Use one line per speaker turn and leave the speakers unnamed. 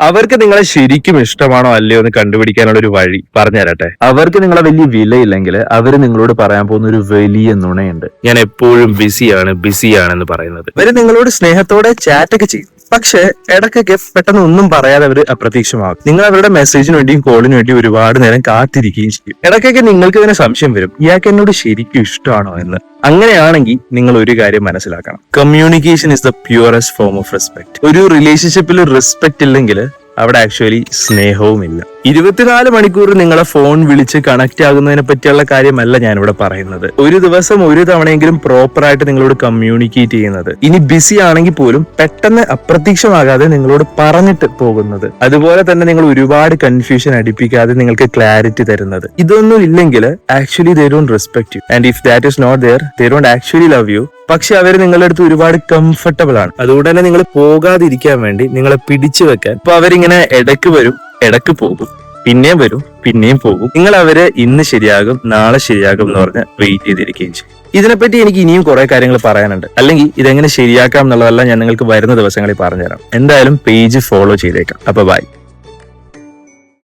അവർക്ക് നിങ്ങളെ ശരിക്കും ഇഷ്ടമാണോ അല്ലയോ എന്ന് കണ്ടുപിടിക്കാനുള്ള ഒരു വഴി പറഞ്ഞുതരട്ടെ. അവർക്ക് നിങ്ങളെ വലിയ വിലയില്ലെങ്കിൽ അവർ നിങ്ങളോട് പറയാൻ പോകുന്ന ഒരു വലിയ നുണയുണ്ട്. ഞാൻ എപ്പോഴും ബിസിയാണ് ബിസിയാണെന്ന് പറയുന്നത്. അവർ നിങ്ങളോട് സ്നേഹത്തോടെ ചാറ്റൊക്കെ ചെയ്യും. പക്ഷെ ഇടയ്ക്കൊക്കെ പെട്ടെന്ന് ഒന്നും പറയാതെ അവർ അപ്രത്യക്ഷമാകും. നിങ്ങൾ അവരുടെ മെസ്സേജിന് വേണ്ടിയും കോളിന് വേണ്ടിയും ഒരുപാട് നേരം കാത്തിരിക്കുകയും ചെയ്യും. ഇടയ്ക്കൊക്കെ നിങ്ങൾക്ക് തന്നെ സംശയം വരും. ഇയാൾക്ക് എന്നോട് ശരിക്കും ഇഷ്ടമാണോ എന്ന്. അങ്ങനെയാണെങ്കിൽ നിങ്ങൾ ഒരു കാര്യം മനസ്സിലാക്കണം. Communication is the purest form of respect ഒരു റിലേഷൻഷിപ്പിൽ റെസ്പെക്ട് ഇല്ലെങ്കിൽ അവിടെ ആക്ച്വലി സ്നേഹവുമില്ല. ഇരുപത്തിനാല് മണിക്കൂർ നിങ്ങളെ ഫോൺ വിളിച്ച് കണക്ട് ആകുന്നതിനെ പറ്റിയുള്ള കാര്യമല്ല ഞാനിവിടെ പറയുന്നത്. ഒരു ദിവസം ഒരു തവണയെങ്കിലും പ്രോപ്പറായിട്ട് നിങ്ങളോട് കമ്മ്യൂണിക്കേറ്റ് ചെയ്യുന്നത്. ഇനി ബിസി ആണെങ്കിൽ പോലും പെട്ടെന്ന് അപ്രത്യക്ഷമാകാതെ നിങ്ങളോട് പറഞ്ഞിട്ട് പോകുന്നത്. അതുപോലെ തന്നെ നിങ്ങൾ ഒരുപാട് കൺഫ്യൂഷൻ അടിപ്പിക്കാതെ നിങ്ങൾക്ക് ക്ലാരിറ്റി തരുന്നത്. ഇതൊന്നും ഇല്ലെങ്കിൽ actually they don't respect you and if that is not there they don't actually love you പക്ഷെ അവർ നിങ്ങളുടെ അടുത്ത് ഒരുപാട് കംഫർട്ടബിൾ ആണ്. അതുകൊണ്ട് തന്നെ നിങ്ങൾ പോകാതിരിക്കാൻ വേണ്ടി നിങ്ങളെ പിടിച്ചു വെക്കാൻ. ഇപ്പൊ അവരിങ്ങനെ ഇടയ്ക്ക് വരും. ഇടയ്ക്ക് പോകും. പിന്നെയും വരും പിന്നെയും പോകും. നിങ്ങൾ അവർ ഇന്ന് ശരിയാകും നാളെ ശരിയാകും എന്ന് പറഞ്ഞ് വെയിറ്റ് ചെയ്തിരിക്കുകയും ചെയ്യും. ഇതിനെപ്പറ്റി എനിക്ക് ഇനിയും കുറെ കാര്യങ്ങൾ പറയാനുണ്ട്. അല്ലെങ്കിൽ ഇതെങ്ങനെ ശരിയാക്കാം എന്നുള്ളതെല്ലാം ഞാൻ നിങ്ങൾക്ക് വരുന്ന ദിവസങ്ങളിൽ പറഞ്ഞുതരാം. എന്തായാലും പേജ് ഫോളോ ചെയ്തേക്കാം. അപ്പൊ ബൈ